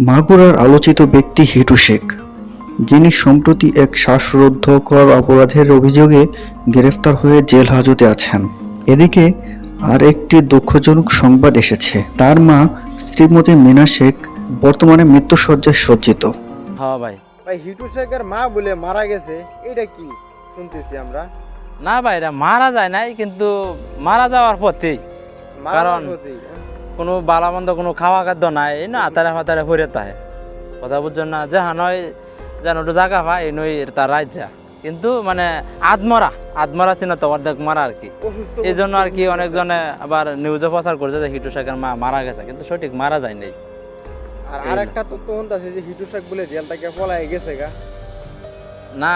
মাগুরার আলোচিত ব্যক্তি হিটু শেখ যিনি সম্প্রতি এক শ্বাসরুদ্ধকর অপরাধের অভিযোগে গ্রেফতার হয়ে জেল হাজতে আছেন। এদিকে আর একটি দুঃখজনক সংবাদ এসেছে। তার মা শ্রীমতী মিনা শেখ বর্তমানে মৃত্যুসজ্জায় সজ্জিত। হ্যাঁ ভাই। ভাই হিটু শেখের মা বলে মারা গেছে এটা কি শুনতেছি আমরা? না ভাই এটা মারা যায় নাই কিন্তু মারা যাওয়ার পথেই। মারা কারণ- কোনো বালামন্দ কোনো খাওয়া খাদ্য নাই এই না আতারে ফাতারে হইরে তাহে। কথা বুঝছেন না? যাহা নয় যেন একটু জায়গা পায় এই নই তার রাজ্যা। কিন্তু মানে আদমরা আদমরা চিনা তো অর্ধেক মারা আর কি। এই জন্য আর কি অনেকজনে আবার নিউজে প্রচার করছে যে হিটু শেখের মা মারা গেছে কিন্তু সঠিক মারা যায় নাই। আর আরেকটা তো তখন আছে যে হিটু শেখ বলে জেল থেকে পলাই গেছে গা? না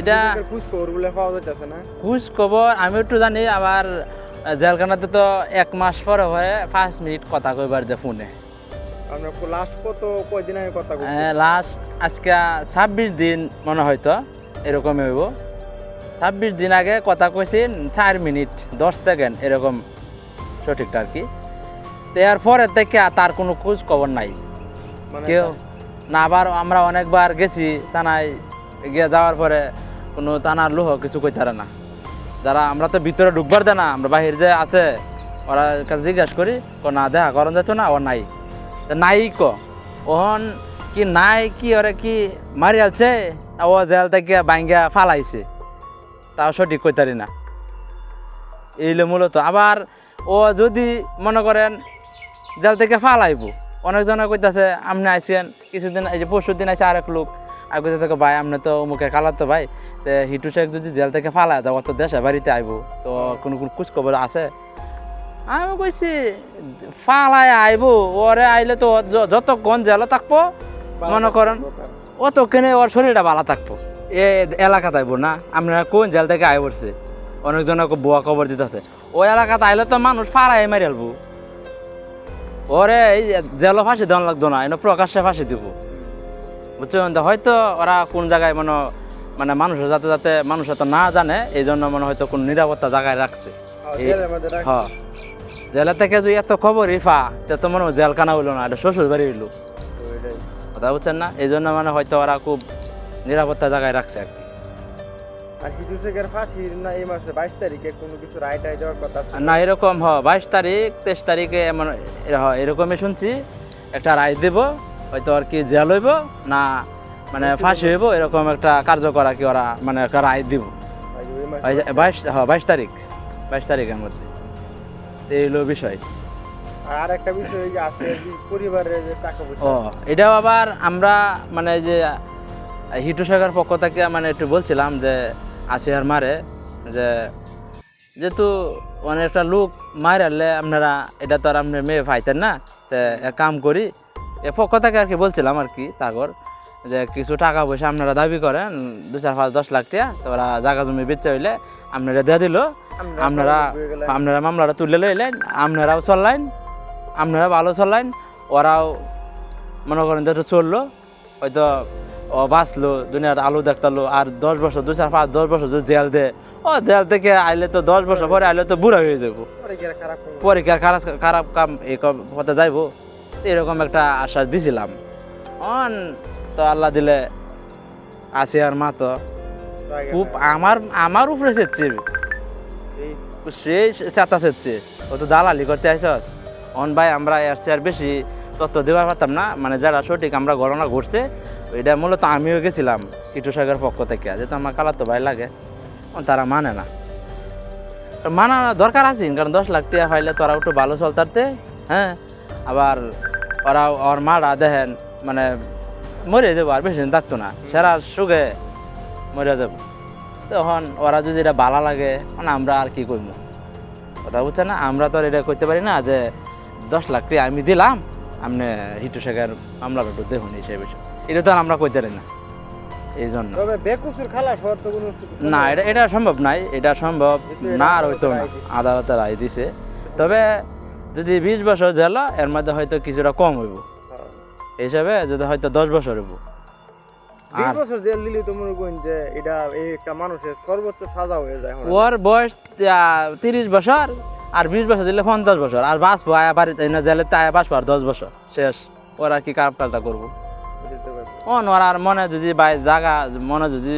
এটা খোঁজ খবর বলে পাওয়া যাইতেছে না। খোঁজ খবর আমি একটু জানি আবার জেলখানাতে তো এক মাস পরে হয়ে পাঁচ মিনিট কথা কইবার যে ফোনে। আমরা লাস্ট কত কয়দিন আগে কথা বলছি লাস্ট আজকে ছাব্বিশ দিন মনে হয়তো এরকমই হইব। ছাব্বিশ দিন আগে কথা কইছি চার মিনিট দশ সেকেন্ড এরকম সঠিকটা আর কি। এর পরে থেকে তার কোনো খোঁজ খবর নাই। মানে কেউ না আবার আমরা অনেকবার গেছি থানায় গিয়ে যাওয়ার পরে কোনো থানার লোহ কিছু কইতারে না। যারা আমরা তো ভিতরে ঢুকবার দেয় না, আমরা বাহির যে আছে, ওরা কাছে জিজ্ঞাসা করি ক না, দেখা করন যেত না? ও নাই। নাই ক? ওহন কি নাই কি ওরে কি মারি আলছে? ও জেল থেকে বাঙ্গা ফালাইছে। তাও সঠিক কইতারি না। এইলে মূলত। আবার ও যদি মনে করেন জেল থেকে ফালাইব অনেকজনে কইতাছে আপনি আইসেন কিছুদিন, এই যে পরশু দিন আইসে আরেক লোক। আর কইতে থাকে ভাই আপনি তো মুখে কালার তো ভাই। তো হিটু শেখ যদি জেল থেকে ফালায় যাব তো দেশে বাড়িতে আইব। তো কোনো কোনো খোঁজ খবর আছে? আমি কইছি ফালায় আইব। ওরে আইলে তো যতক্ষণ জেলে থাকব মনে করেন। অতক্ষণে ওর শরীরটা ভালো থাকব। এ এলাকাতে আইব না? আপনারা কোন জেল থেকে আই পড়ছে? অনেকজনে বুয়া খবর দিতেছে। ওই এলাকাতে আইলে তো মানুষ ফাড়াই মারি আলবো ওরে এই জেল ফাঁসি দেওয়া লাগতো না এনে প্রকাশ্যে ফাঁসি দিব। বুঝছেন হয়তো ওরা কোন জায়গায় মানে মানে মানুষ যাতে যাতে মানুষ হয়তো না জানে এই জন্য মানে হয়তো কোন নিরাপত্তা জায়গায় রাখছে। হ্যাঁ, হ্যাঁ। জেলা থেকে যদি এত খবর ইফা তে তো মনে হয় জেলখানা হইল না এটা শ্বশুর বাড়ি হইল কথা বুঝছেন না? এই জন্য মানে হয়তো ওরা খুব নিরাপত্তা জায়গায় রাখছে আর কি। আর হিটু শেখের ফাঁসি না এই মাসে বাইশ তারিখে কোনো কিছু রায় টাই দেওয়ার কথা না এরকম হ বাইশ তারিখ তেইশ তারিখে এমন এরকমই শুনছি। একটা রায় দেব হয়তো আর কি জেল হইব না মানে ফাঁসি হইব এরকম একটা কার্যকর আর কি ওরা মানে একটা রায় দিব। বাইশ হ্যাঁ বাইশ তারিখ বাইশ তারিখের মধ্যে। এই হলো বিষয়। আর আরেকটা বিষয় যে আছে পরিবারের যে টাকা পয়সা। ও এটাও আবার আমরা মানে যে হিটু সাগর পক্ষ থেকে মানে একটু বলছিলাম যে আসিয়ার মারে যে যেহেতু অনেকটা লোক মার আনলে আপনারা এটা তো আর আপনার মেয়ে পাইতেন না তো এক কাম করি এ পক্ষ থেকে আর কি বলছিলাম আর কি তাগর যে কিছু টাকা পয়সা আপনারা দাবি করেন দু চার পাঁচ দশ লাখ টাকা তো ওরা জায়গা জমি বেচে হইলে আপনারা দিয়ে দিল। আপনারা। আপনারা মামলাটা তুলে লইলেন আপনারাও চললেন আপনারা ভালো চললেন ওরাও মনে করেন যে চলল হয়তো ও বাঁচলো দুনিয়ার আলু দেখতালো আর দশ বছর দু চার পাঁচ দশ বছর যদি জেল দে ও জেল থেকে আইলে তো দশ বছর পরে আইলে তো বুড়া হয়ে যাব। পরে কি আর খারাপ পরীক্ষার খারাপ খারাপ কাম এই হতে যাইবো? এরকম একটা আশ্বাস দিছিলাম। অন তো আল্লাহ দিলে আসিয়ার মা তো। খুব আমার আমার উপরে সেচ্ছে সেই চাতা সেচ্ছে ও তো দালালি করতে আইসস। অন ভাই আমরা এর চেয়ে আর বেশি তথ্য দেওয়ার পারতাম না। মানে যারা সঠিক আমরা ঘটনা ঘটছে এটা মূলত আমিও গেছিলাম কিটু সাগর পক্ষ থেকে। যেহেতু আমার কালার তো ভাই লাগে। অন তারা মানে না। তো মানা দরকার আছে কারণ দশ লাখ টাকা পাইলে তোরা একটু ভালো চলতারতে হ্যাঁ? আবার ওরা ওর মারা দেখেন মানে মরে যাব আর বেশি দিন থাকতো না। সেরা সুখে মরে যাব। তখন ওরা যদি এটা ভালো লাগে মানে আমরা আর কি করব? কথা বুঝছে না আমরা তো আর এটা করতে পারি না যে দশ লাখ টাকা আমি দিলাম আপনি হিটু শেখের মামলাটা একটু দেখুন এই সেই বিষয়। এটা তো আর আমরা করতে পারি না। এই জন্য। না এটা এটা সম্ভব নাই এটা সম্ভব না আর হইতো না। আদালতের রায় দিছে। তবে যদি বিশ বছর জেলা এর মধ্যে হয়তো কিছুটা কম হইব। হিসাবে যদি হয়তো দশ বছর হইব। মনে ওর বয়স তিরিশ বছর আর বিশ বছর বছর। আর বাস জেলে দশ বছর। শেষ। ওরা কি করব? আর মনে যদি বাই জাগা মনে যদি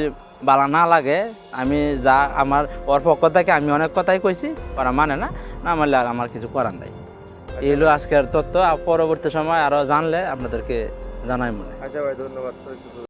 বালা না লাগে আমি যা আমার ওর পক্ষ থেকে আমি অনেক কথাই কইছি ওরা মানে না না মানলে আমার কিছু করার নাই। আচ্ছা এগুলো আজকের তথ্য। পরবর্তী সময় আরও জানলে আপনাদেরকে জানাই মনে আচ্ছা ভাই ধন্যবাদ।